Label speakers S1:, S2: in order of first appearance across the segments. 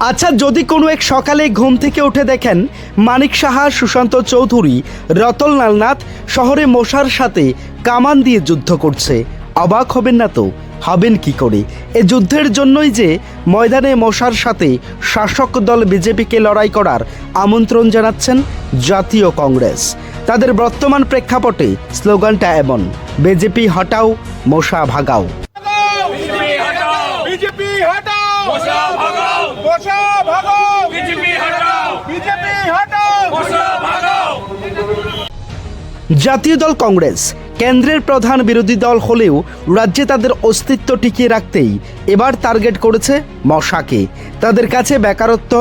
S1: আচ্ছা যদি কোনো এক সকালে ঘুম থেকে উঠে দেখেন মানিক সাহা সুশান্ত চৌধুরী রতন লালনাথ শহরে মশার সাথে কামান দিয়ে যুদ্ধ করছে অবাক হবেন না তো? হবেন কি করে? এ যুদ্ধের জন্যই যে ময়দানে মশার সাথে শাসক দল বিজেপিকে লড়াই করার আমন্ত্রণ জানাচ্ছেন জাতীয় কংগ্রেস। তাদের বর্তমান প্রেক্ষাপটে স্লোগানটা এমন বিজেপি হটাও মশা ভাগাও।
S2: বিজেপি হটাও!
S3: বিজেপি হটাও!
S2: মশা ভাগাও!
S3: বসা ভাগো।
S2: বিজেপি হটাও।
S3: বিজেপি হটাও।
S2: ভাগাও
S1: জাতীয় দল কংগ্রেস কেন্দ্রের প্রধান বিরোধী দল হলেও রাজ্যে তাদের অস্তিত্ব টিকিয়ে রাখতেই এবার টার্গেট করেছে মশাকে। তাদের কাছে বেকারত্ব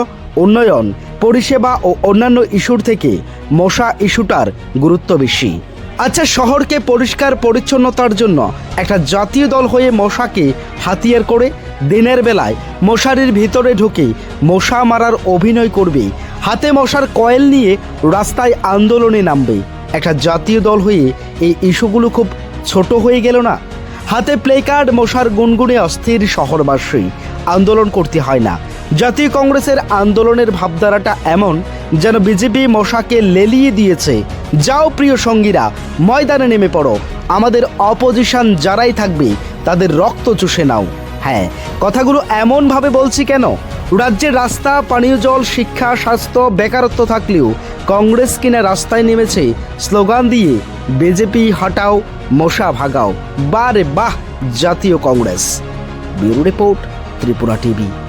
S1: উন্নয়ন পরিষেবা ও অন্যান্য ইস্যুর থেকে মশা ইস্যুটার গুরুত্ব বেশি। আচ্ছা শহরকে পরিষ্কার পরিচ্ছন্নতার জন্য একটা জাতীয় দল হয়ে মশাকে হাতিয়ার করে দিনের বেলায় মশারির ভিতরে ঢুকে মশা মারার অভিনয় করবে। হাতে মশার কয়েল নিয়ে রাস্তায় আন্দোলনে নামবে। একটা জাতীয় দল হয়ে এই ইস্যুগুলো খুব ছোট হয়ে গেল না। হাতে প্লে কার্ড, মশার গুনগুনে অস্থির শহরবাসী। আন্দোলন করতে হয় না। জাতীয় কংগ্রেসের আন্দোলনের ভাবধারাটা এমন যেন বিজেপি মশাকে লেলিয়ে দিয়েছে। যাও প্রিয় সঙ্গীরা, ময়দানে নেমে পড়ো। আমাদের অপোজিশন যারাই থাকবে, তাদের রক্ত চুষে নাও। হ্যাঁ কথাগুলো এমনভাবে বলছি কেন? রাজ্যের রাস্তা, পানীয় জল, শিক্ষা, স্বাস্থ্য, বেকারত্ব থাকলেও কংগ্রেস কিনা রাস্তায় নেমেছে, স্লোগান দিয়ে বিজেপি হটাও, মশা ভাগাও। বারে বাহ, জাতীয় Congress. Bureau report Tripura TV.